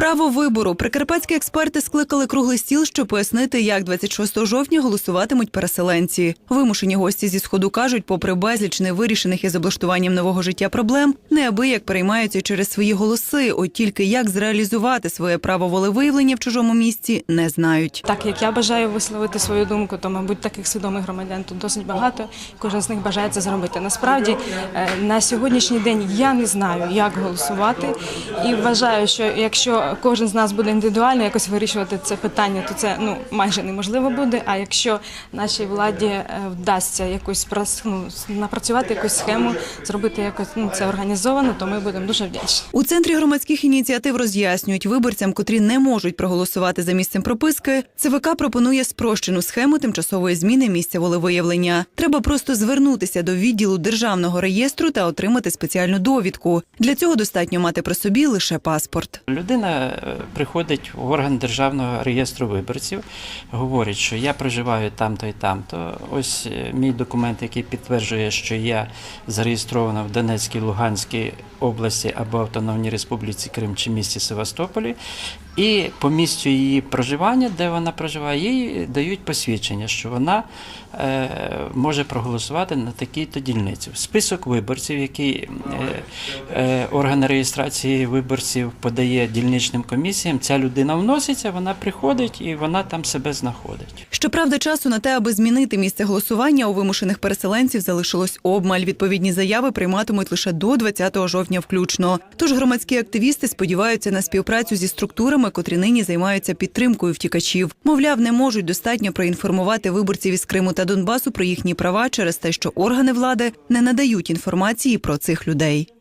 Право вибору. Прикарпатські експерти скликали круглий стіл, щоб пояснити, як 26 жовтня голосуватимуть переселенці. Вимушені гості зі сходу кажуть, попри безліч невирішених із облаштуванням нового життя проблем, неабияк переймаються через свої голоси. От тільки як зреалізувати своє право волевиявлення в чужому місці, не знають. Так як я бажаю висловити свою думку, то мабуть таких свідомих громадян тут досить багато. Кожен з них бажає це зробити. Насправді е, на сьогоднішній день я не знаю, як голосувати, і вважаю, що якщо кожен з нас буде індивідуально якось вирішувати це питання, то це ну майже неможливо буде. А якщо нашій владі е, вдасться прос- ну, напрацювати якусь схему, зробити якось ну, це організовано, то ми будемо дуже вдячні. У центрі громадських ініціатив роз'яснюють виборцям, котрі не можуть проголосувати за місцем прописки. ЦВК пропонує спрощену схему тимчасової зміни місця волевиявлення. Треба просто звернутися до відділу державного реєстру та отримати спеціальну довідку. Для цього достатньо мати при собі лише паспорт. Людина е, приходить в орган державного реєстру виборців, говорить, що я проживаю там-то і там-то. Ось е, мій документ, який підтверджує, що я зареєстрована в Донецькій, Луганській області або Автономній Республіці Крим чи місті Севастополі. І по місцю її проживання, де вона проживає, їй дають посвідчення, що вона е, може проголосувати на такій-то дільниці. Список виборців, який е, е, орган реєстрації виборців подає дільничним комісіям, ця людина вноситься, вона приходить і вона там себе знаходить. Щоправда, часу на те, аби змінити місце голосування у вимушених переселенців залишилось обмаль. Відповідні заяви прийматимуть лише до 20 жовтня включно. Тож громадські активісти сподіваються на співпрацю зі структурами, котрі нині займаються підтримкою втікачів. Мовляв, не можуть достатньо проінформувати виборців із Криму та Донбасу про їхні права через те, що органи влади не надають інформації про цих людей.